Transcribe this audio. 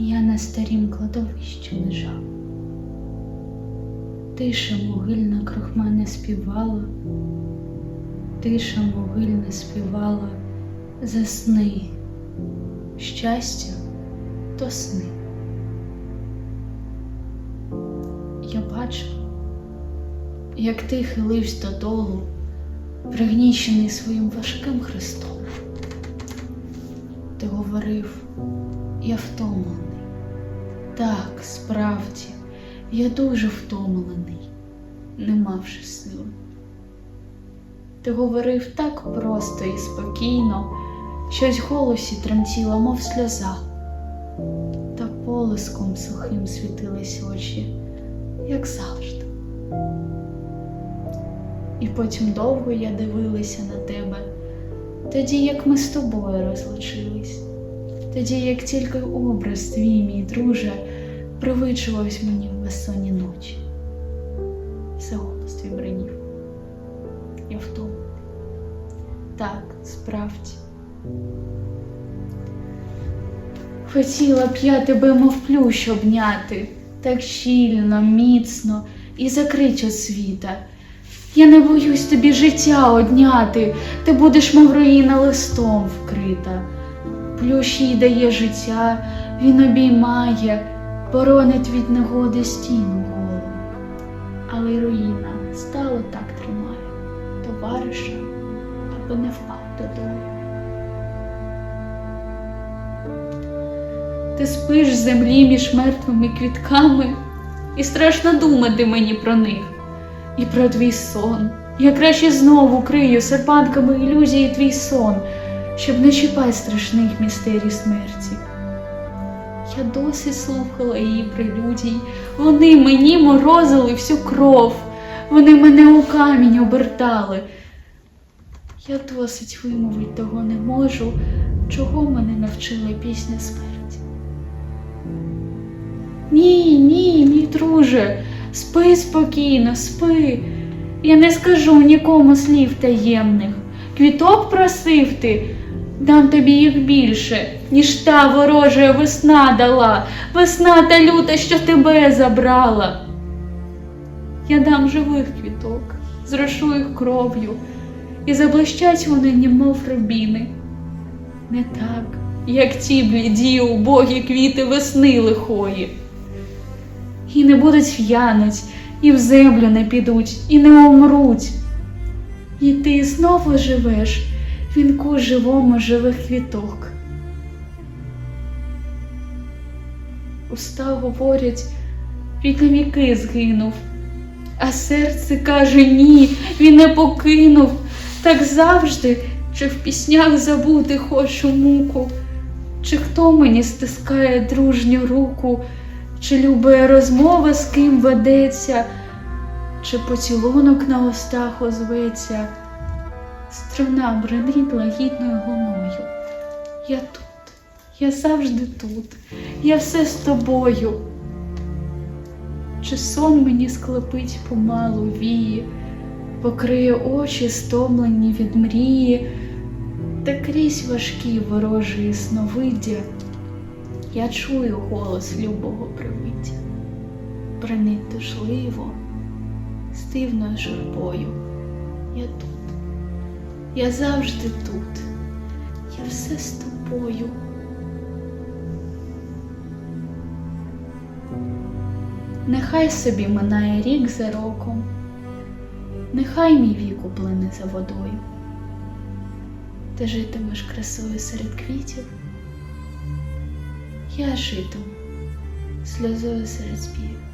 я на старім кладовищі лежав. Тиша могильна круг мене співала, тиша могильна співала за сни, щастя то сни. Я бачив, як ти хилився додолу, пригнічений своїм важким хрестом. Ти говорив, я втомлений. Так, справді, я дуже втомлений, не мавши сил. Ти говорив так просто і спокійно, щось в голосі тремтіло, мов сльоза, та полиском сухим світились очі, як завжди. І потім довго я дивилася на тебе, тоді як ми з тобою розлучились, тоді як тільки образ твій, мій друже, привичувався мені в безсонні ночі. Все голос твій бринів. Я втомлений. Так, справді. Хотіла б я тебе, мов плющ, обняти, так щільно, міцно і закрить від світа. Я не боюсь тобі життя одняти, ти будеш, мов руїна листом вкрита. Плющ їй дає життя, він обіймає, боронить від негоди стіну голу. Але руїна стало так тримає, товариша, аби не впав додолу. Ти спиш землі між мертвими квітками, і страшно думати мені про них і про твій сон. Я краще знову крию серпанками ілюзії твій сон, щоб не чіпати страшних містерій смерті. Я досі слухала її прелюдій, вони мені морозили всю кров, вони мене у камінь обертали. Я досить вимовить того не можу, чого мене навчила пісня смерті. Ні, ні, мій друже, спи спокійно, спи. Я не скажу нікому слів таємних. Квіток просив ти, дам тобі їх більше, ніж та ворожа весна дала, весна та люта, що тебе забрала. Я дам живих квіток, зрошу їх кров'ю, і заблищать вони, німов рубіни. Не так, як ті бліді убогі квіти весни лихої і не будуть в'януть, і в землю не підуть, і не умруть. І ти знову живеш вінку живому живих квіток. Уста говорять, він на віки згинув, а серце каже ні, він не покинув. Так завжди, чи в піснях забути хочу муку, чи хто мені стискає дружню руку. Чи любе розмова з ким ведеться, чи поцілунок на устах озветься, струна бренить лагідною луною. Я тут, я завжди тут, я все з тобою. Чи сон мені склепить помалу вії, покриє очі, стомлені від мрії, та крізь важкі ворожі сновиддя. Я чую голос любого привиття, бренить душливо, з дивною журбою. Я тут, я завжди тут, я все з тобою. Нехай собі минає рік за роком, нехай мій вік уплине за водою. Ти житимеш красою серед квітів. Я житиму сльозою серед спів.